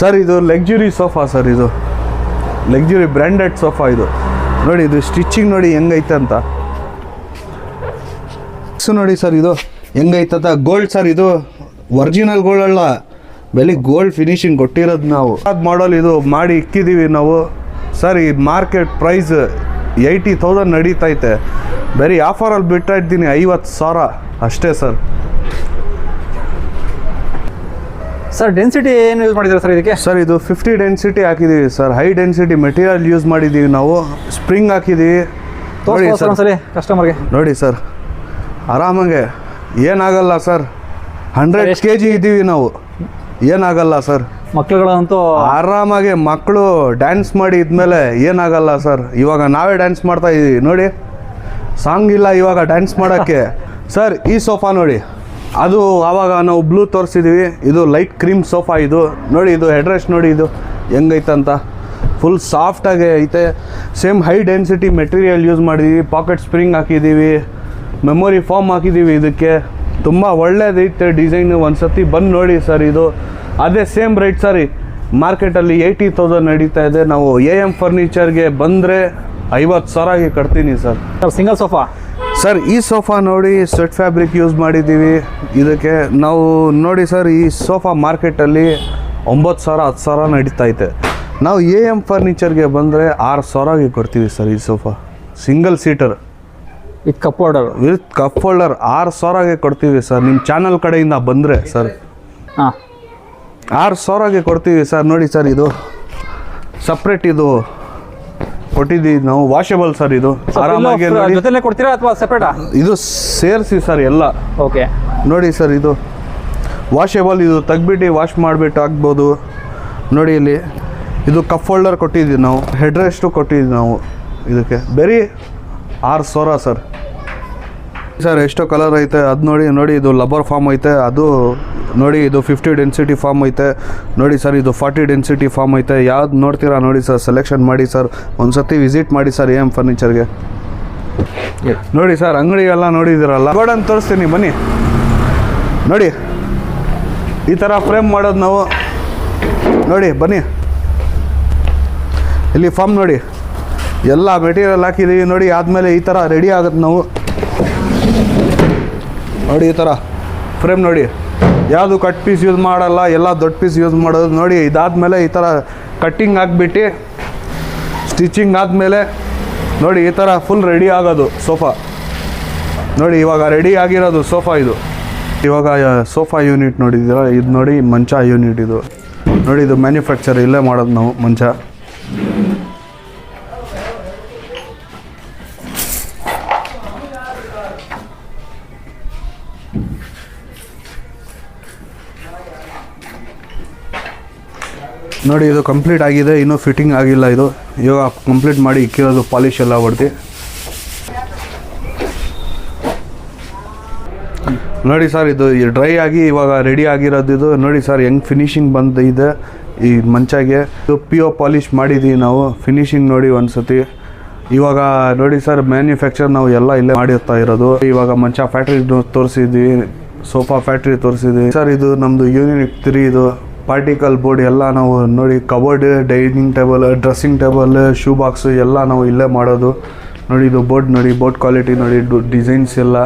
ಸರ್ ಇದು ಲಕ್ಸುರಿ ಸೋಫಾ ಸರ್ ಇದು. ಲಕ್ಸುರಿ ಬ್ರ್ಯಾಂಡೆಡ್ ಸೋಫಾ ಇದು. ನೋಡಿ ಇದು ಸ್ಟಿಚಿಂಗ್ ನೋಡಿ ಹೆಂಗೈತೆ ಅಂತ. ಸೊ ನೋಡಿ ಸರ್ ಇದು. ಹೆಂಗೈತದ? ಗೋಲ್ಡ್ ಸರ್ ಇದು. ಒರಿಜಿನಲ್ ಗೋಲ್ಡ್ ಅಲ್ಲ. ಬೆಲೆ ಗೋಲ್ಡ್ ಫಿನಿಶಿಂಗ್ ಕೊಟ್ಟಿರೋದು ನಾವು. ಅದು ಮಾಡಲ್ ಇದು ಮಾಡಿ ಇಕ್ಕಿದ್ದೀವಿ ನಾವು. ಸರ್ ಈ ಮಾರ್ಕೆಟ್ ಪ್ರೈಸ್ ಏಯ್ಟಿ ತೌಸಂಡ್ ನಡೀತೈತೆ. ಬರೀ ಆಫರಲ್ಲಿ ಬಿಡ್ತಾ ಇದ್ದೀನಿ ಐವತ್ತು ಸಾವಿರ. ಅಷ್ಟೇ ಸರ್. ಸರ್ ಡೆನ್ಸಿಟಿ ಏನು ಯೂಸ್ ಮಾಡಿದ್ದೀರಾ ಸರ್ ಇದಕ್ಕೆ? ಸರ್ ಇದು ಫಿಫ್ಟಿ ಡೆನ್ಸಿಟಿ ಹಾಕಿದ್ದೀವಿ sir. High density material use ಮಾಡಿದ್ದೀವಿ ನಾವು. ಸ್ಪ್ರಿಂಗ್ ಹಾಕಿದ್ದೀವಿ ನೋಡಿ ಸರ್ ಒಂದ್ಸಲಿ ಕಸ್ಟಮರ್ಗೆ ನೋಡಿ ಸರ್. ಆರಾಮಾಗೆ. ಏನಾಗಲ್ಲ ಸರ್. ಹಂಡ್ರೆಡ್ ಕೆ ಜಿ ಇದ್ದೀವಿ ನಾವು. ಏನಾಗಲ್ಲ ಸರ್. ಮಕ್ಳುಗಳಂತೂ ಆರಾಮಾಗಿ ಮಕ್ಕಳು ಡ್ಯಾನ್ಸ್ ಮಾಡಿ ಇದ್ಮೇಲೆ ಏನಾಗಲ್ಲ ಸರ್. ಇವಾಗ ನಾವೇ ಡ್ಯಾನ್ಸ್ ಮಾಡ್ತಾ ಇದ್ದೀವಿ ನೋಡಿ. ಸಾಂಗ್ ಇಲ್ಲ ಇವಾಗ ಡ್ಯಾನ್ಸ್ ಮಾಡೋಕ್ಕೆ. ಸರ್ ಈ ಸೋಫಾ ನೋಡಿ. ಅದು ಆವಾಗ ನಾವು ಬ್ಲೂ ತೋರಿಸಿದ್ದೀವಿ ಇದು ಲೈಟ್ ಕ್ರೀಮ್ ಸೋಫಾ ಇದು. ನೋಡಿ ಇದು ಹೆಡ್ರೆಸ್ಟ್ ನೋಡಿ ಇದು. ಹೆಂಗೈತಂತ ಫುಲ್ ಸಾಫ್ಟಾಗಿ ಐತೆ. Same high density material use ಮಾಡಿದ್ದೀವಿ ಪಾಕೆಟ್ ಸ್ಪ್ರಿಂಗ್ ಹಾಕಿದ್ದೀವಿ ಮೆಮೊರಿ ಫಾರ್ಮ್ ಹಾಕಿದ್ದೀವಿ ಇದಕ್ಕೆ ತುಂಬ ಒಳ್ಳೇದೈತೆ ಡಿಸೈನು ಒಂದು ಸತಿ ಬಂದು ನೋಡಿ ಸರ್ ಇದು. ಅದೇ ಸೇಮ್ ರೇಟ್ ಸರಿ ಮಾರ್ಕೆಟಲ್ಲಿ ಏಯ್ಟಿ ತೌಸಂಡ್ ನಡೀತಾ ಇದೆ. ನಾವು ಎ ಎಂ ಫರ್ನಿಚರ್ಗೆ ಬಂದರೆ ಐವತ್ತು ಸಾವಿರಗೆ ಕಟ್ತೀನಿ sir sir single sofa sir ಈ ಸೋಫಾ ನೋಡಿ ಸ್ವೆಟ್ ಫ್ಯಾಬ್ರಿಕ್ ಯೂಸ್ ಮಾಡಿದ್ದೀವಿ ಇದಕ್ಕೆ ನಾವು ನೋಡಿ ಸರ್ ಈ ಸೋಫಾ ಮಾರ್ಕೆಟಲ್ಲಿ ಒಂಬತ್ತು ಸಾವಿರ ಹತ್ತು ಸಾವಿರ ನಡೀತೈತೆ ನಾವು ಎ ಎಂ ಫರ್ನಿಚರ್ಗೆ ಬಂದರೆ ಆರು ಸಾವಿರಗೆ ಕೊಡ್ತೀವಿ ಸರ್ ಈ sofa single seater with cup holder. With cup holder ಆರು ಸಾವಿರಗೆ ಕೊಡ್ತೀವಿ ಸರ್. ನಿಮ್ಮ ಚಾನಲ್ ಕಡೆಯಿಂದ ಬಂದರೆ ಸರ್. ಹಾಂ. ಆರು ಸಾವಿರಗೆ ಕೊಡ್ತೀವಿ ಸರ್. ನೋಡಿ ಸರ್ ಇದು. ಸಪ್ರೇಟ್ ಇದು ಕೊಟ್ಟಿದ್ದೀವಿ ನಾವು. ವಾಷೇಬಲ್ ಸರ್ ಇದು. ಆರಾಮಾಗಿ ನೋಡಿ. ಜೊತೆಲೇ ಕೊಡ್ತೀರಾ ಅಥವಾ ಸಪ್ರೇಟಾ ಇದು ಸೇರಿಸಿ ಸರ್ ಎಲ್ಲ. ಓಕೆ ನೋಡಿ ಸರ್ ಇದು. ವಾಷೇಬಲ್ ಇದು ತೆಗ್ಬಿಟ್ಟು ವಾಶ್ ಮಾಡಿಬಿಟ್ಟು ಹಾಕ್ಬೋದು. ನೋಡಿ ಇಲ್ಲಿ. ಇದು ಕಪ್ ಹೋಲ್ಡರ್ ಕೊಟ್ಟಿದ್ದೀವಿ ನಾವು. ಹೆಡ್ ರೆಸ್ಟು ಕೊಟ್ಟಿದ್ದೀವಿ ನಾವು. ಇದಕ್ಕೆ. ಬರೀ ಆರು ಸಾವಿರ ಸರ್. ಸರ್ ಎಷ್ಟೋ ಕಲರ್ ಐತೆ. ಅದು ನೋಡಿ ನೋಡಿ ಇದು ಲಬ್ಬರ್ ಫಾರ್ಮ್ ಐತೆ. ಅದು ನೋಡಿ ಇದು ಫಿಫ್ಟಿ ಡೆನ್ಸಿಟಿ ಫಾರ್ಮ್ ಐತೆ. ನೋಡಿ ಸರ್ ಇದು ಫಾರ್ಟಿ ಡೆನ್ಸಿಟಿ ಫಾರ್ಮ್ ಐತೆ. ಯಾವ್ದು ನೋಡ್ತೀರಾ ನೋಡಿ ಸರ್ ಸೆಲೆಕ್ಷನ್ ಮಾಡಿ ಸರ್. ಒಂದು ಸತಿ ವಿಸಿಟ್ ಮಾಡಿ ಸರ್ ಎ ಎಂ ಫರ್ನಿಚರ್ಗೆ. ನೋಡಿ ಸರ್ ಅಂಗಡಿ ಎಲ್ಲ ನೋಡಿದಿರಲ್ಲ ಗೋಡನ್ ತೋರಿಸ್ತೀನಿ ಬನ್ನಿ. ನೋಡಿ. ಈ ಥರ ಫ್ರೇಮ್ ಮಾಡೋದು ನಾವು. ನೋಡಿ ಬನ್ನಿ. ಇಲ್ಲಿ ಫಾರ್ಮ್ ನೋಡಿ. ಎಲ್ಲ ಮೆಟೀರಿಯಲ್ ಹಾಕಿದೀವಿ. ನೋಡಿ, ಆದಮೇಲೆ ಈ ಥರ ರೆಡಿ ಆಗುತ್ತೆ ನಾವು. ನೋಡಿ, ಈ ಥರ ಫ್ರೇಮ್ ನೋಡಿ. ಯಾವುದು ಕಟ್ ಪೀಸ್ ಯೂಸ್ ಮಾಡಲ್ಲ, ಎಲ್ಲ ದೊಡ್ಡ ಪೀಸ್ ಯೂಸ್ ಮಾಡೋದು. ನೋಡಿ, ಇದಾದಮೇಲೆ ಈ ಥರ ಕಟ್ಟಿಂಗ್ ಹಾಕ್ಬಿಟ್ಟು ಸ್ಟಿಚಿಂಗ್ ಆದಮೇಲೆ, ನೋಡಿ, ಈ ಥರ ಫುಲ್ ರೆಡಿ ಆಗೋದು ಸೋಫಾ ನೋಡಿ, ಇವಾಗ ರೆಡಿ ಆಗಿರೋದು ಸೋಫಾ ಇದು. ಇವಾಗ ಸೋಫಾ ಯೂನಿಟ್ ನೋಡಿದ್ದೀರಾ? ಇದು ನೋಡಿ, ಮಂಚ ಯೂನಿಟ್ ಇದು. ನೋಡಿ, ಇದು ಮ್ಯಾನುಫ್ಯಾಕ್ಚರ್ ಇಲ್ಲೇ ಮಾಡೋದು ನಾವು, ಮಂಚ. ನೋಡಿ, ಇದು ಕಂಪ್ಲೀಟ್ ಆಗಿದೆ. ಇನ್ನೂ ಫಿಟ್ಟಿಂಗ್ ಆಗಿಲ್ಲ ಇದು. ಇವಾಗ ಕಂಪ್ಲೀಟ್ ಮಾಡಿ ಇಕ್ಕಿರೋದು ಪಾಲಿಶ್ ಎಲ್ಲ ಹೊಡೆದು. ನೋಡಿ ಸರ್ ಇದು ಡ್ರೈ ಆಗಿ ಇವಾಗ ರೆಡಿ ಆಗಿರೋದು ಇದು. ನೋಡಿ ಸರ್ ಹೆಂಗ್ ಫಿನಿಶಿಂಗ್ ಬಂದಿದೆ ಈ ಮಂಚಾಗೆ. ಇದು ಪಿ ಒ ಪಾಲಿಶ್ ಮಾಡಿದ್ದೀವಿ ನಾವು. ಫಿನಿಶಿಂಗ್ ನೋಡಿ ಒಂದ್ಸತಿ. ಇವಾಗ ನೋಡಿ ಸರ್ ಮ್ಯಾನುಫ್ಯಾಕ್ಚರ್ ನಾವು ಎಲ್ಲ ಇಲ್ಲೇ ಮಾಡಿರ್ತಾ ಇರೋದು. ಇವಾಗ ಮಂಚ ಫ್ಯಾಕ್ಟ್ರಿ ತೋರಿಸಿದ್ವಿ. ಸೋಫಾ ಫ್ಯಾಕ್ಟ್ರಿ ತೋರಿಸಿದ್ವಿ. ಸರ್ ಇದು ನಮ್ಮದು ಯೂನಿಟ್ ತ್ರೀ ಇದು. ಪಾರ್ಟಿಕಲ್ ಬೋರ್ಡ್ ಎಲ್ಲ ನಾವು ನೋಡಿ cupboard dining table dressing table shoe box ಎಲ್ಲ ನಾವು ಇಲ್ಲೇ ಮಾಡೋದು. ನೋಡಿ, ಇದು ಬೋರ್ಡ್ ನೋಡಿ ಬೋರ್ಡ್ ಕ್ವಾಲಿಟಿ ನೋಡಿ ಡಿಸೈನ್ಸ್ ಎಲ್ಲ.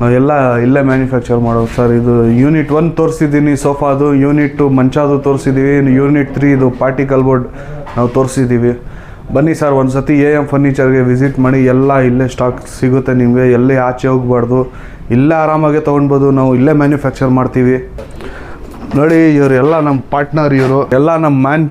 ನಾವೆಲ್ಲ ಇಲ್ಲೇ ಮ್ಯಾನುಫ್ಯಾಕ್ಚರ್ ಮಾಡೋದು. ಸರ್, ಇದು ಯೂನಿಟ್ ಒನ್ ತೋರಿಸಿದ್ದೀನಿ, ಸೋಫಾದು. ಯೂನಿಟ್ ಮಂಚಾದು ತೋರಿಸಿದ್ದೀವಿ ಯೂನಿಟ್ ತ್ರೀ ಇದು ಪಾರ್ಟಿಕಲ್ ಬೋರ್ಡ್ ನಾವು ತೋರಿಸಿದ್ದೀವಿ ಬನ್ನಿ ಸರ್ ಒಂದು ಸತಿ ಎ ಎಂ ಫರ್ನಿಚರ್ಗೆ ವಿಸಿಟ್ ಮಾಡಿ, ಎಲ್ಲ ಇಲ್ಲೇ ಸ್ಟಾಕ್ ಸಿಗುತ್ತೆ ನಿಮಗೆ. ಎಲ್ಲೇ ಆಚೆ ಹೋಗ್ಬಾರ್ದು. ಇಲ್ಲೇ ಆರಾಮಾಗೆ ತೊಗೊಳ್ಬೋದು ನಾವು ಇಲ್ಲೇ ಮ್ಯಾನುಫ್ಯಾಕ್ಚರ್ ಮಾಡ್ತೀವಿ. ನೋಡಿ ಇವರು ಎಲ್ಲ ನಮ್ಮ ಪಾರ್ಟ್ನರ್ ಇವರು ಎಲ್ಲ ನಮ್ಮ ಮ್ಯಾನ್